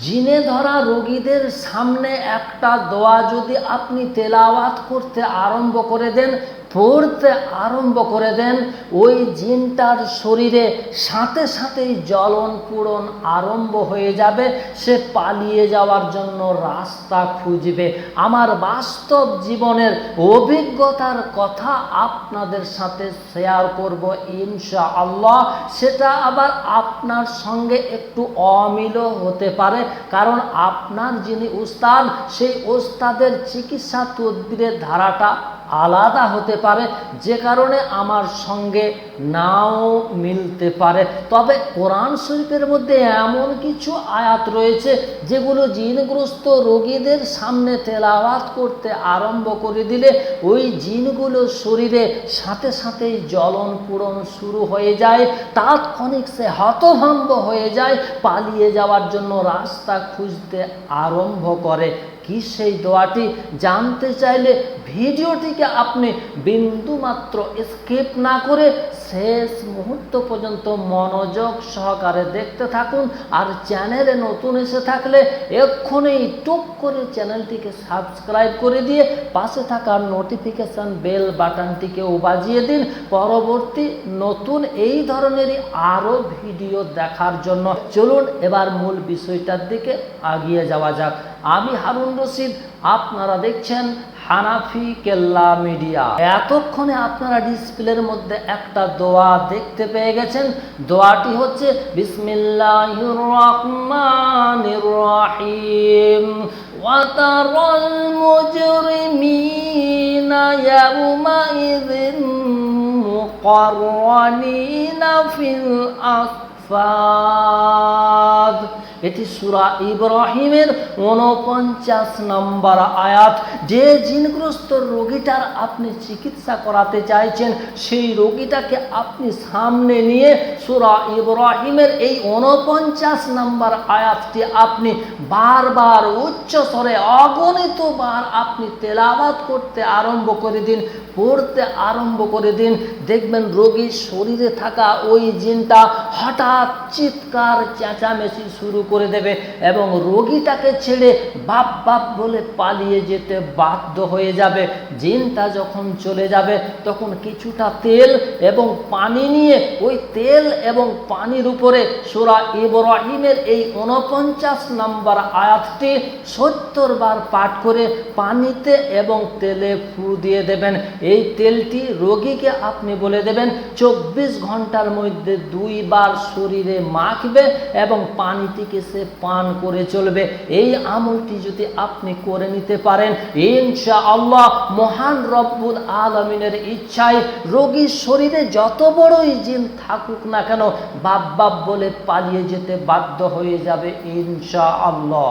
জিনে ধরা রোগীদের সামনে একটা দোয়া যদি আপনি তেলাওয়াত করতে আরম্ভ করে দেন পড়তে আরম্ভ করে দেন, ওই জিনটার শরীরে সাথে সাথেই জ্বলন পূরণ আরম্ভ হয়ে যাবে। সে পালিয়ে যাওয়ার জন্য রাস্তা খুঁজবে। আমার বাস্তব জীবনের অভিজ্ঞতার কথা আপনাদের সাথে শেয়ার করব ইনশা আল্লাহ সেটা আবার আপনার সঙ্গে একটু অমিলও হতে পারে, কারণ আপনার যিনি উস্তাদ, সেই ওস্তাদের চিকিৎসা তদবিরের ধারাটা আলাদা হতে পারে, যে কারণে আমার সঙ্গে নাও মিলতে পারে। তবে কোরআন শরীফের মধ্যে এমন কিছু আয়াত রয়েছে, যেগুলো জিনগ্রস্ত রোগীদের সামনে তেলাওয়াত করতে আরম্ভ করে দিলে ওই জিনগুলো শরীরে সাথে সাথেই জ্বলন পূরণ শুরু হয়ে যায়, তাৎক্ষণিক সে হতভম্ব হয়ে যায়, পালিয়ে যাওয়ার জন্য রাস্তা খুঁজতে আরম্ভ করে। কি সেই দোয়াটি? জানতে চাইলে ভিডিওটিকে আপনি বিন্দুমাত্র স্কিপ না করে শেষ মুহূর্ত পর্যন্ত মনোযোগ সহকারে দেখতে থাকুন আর চ্যানেলে নতুন এসে থাকলে এক্ষুনি টুক করে চ্যানেলটিকে সাবস্ক্রাইব করে দিয়ে পাশে থাকা নোটিফিকেশান বেল বাটনটিকেও বাজিয়ে দিন। পরবর্তী নতুন এই ধরনেরই আরও ভিডিও দেখার জন্য। চলুন এবার মূল বিষয়টার দিকে আগিয়ে যাওয়া যাক। আমি হারুন রশিদ, আপনারা দেখছেন হানাফি কেল্লা মিডিয়া এতক্ষণে আপনারা ডিসপ্লের মধ্যে একটা দোয়া দেখতে পেয়ে গেছেন দোয়াটি হচ্ছে বিসমিল্লাহির রহমানির রহিম وترى المجرمين يومئذ مقرنين في الأصفاد এটি সুরা ইব্রাহিমের উনপঞ্চাশ নম্বর আয়াত। যে জিনগ্রস্ত রোগীটার আপনি চিকিৎসা করাতে চাইছেন, সেই রোগীটাকে আপনি সামনে নিয়ে সুরা ইব্রাহিমের এই উনপঞ্চাশ নম্বর আয়াতটি আপনি বারবার উচ্চ স্বরে অগণিত বার আপনি তেলাবাত করতে আরম্ভ করে দিন, পড়তে আরম্ভ করে দিন। দেখবেন রোগীর শরীরে থাকা ওই জিনটা হঠাৎ চিৎকার, চেঁচামেচি শুরু করে দেবে এবং রোগীটাকে ছেড়ে বাপ বাপ বলে পালিয়ে যেতে বাধ্য হয়ে যাবে। জিনটা যখন চলে যাবে, তখন কিছুটা তেল এবং পানি নিয়ে ওই তেল এবং পানির উপরে সোরা ইব্রাহিমের এই উনপঞ্চাশ নম্বর আয়াতটি সত্তর বার পাঠ করে পানিতে এবং তেলে ফু দিয়ে দেবেন। এই তেলটি রোগীকে আপনি বলে দেবেন, চব্বিশ ঘণ্টার মধ্যে দুইবার শরীরে মাখবে এবং পানিটিকে সে পান করে চলবে। এই আমলটি যদি আপনি করে নিতে পারেন ইনশা আল্লাহ মহান রব্বুল আলমিনের ইচ্ছায় রোগীর শরীরে যত বড়ই জিন থাকুক না কেন বাপ বাপ বলে পালিয়ে যেতে বাধ্য হয়ে যাবে ইনশা আল্লাহ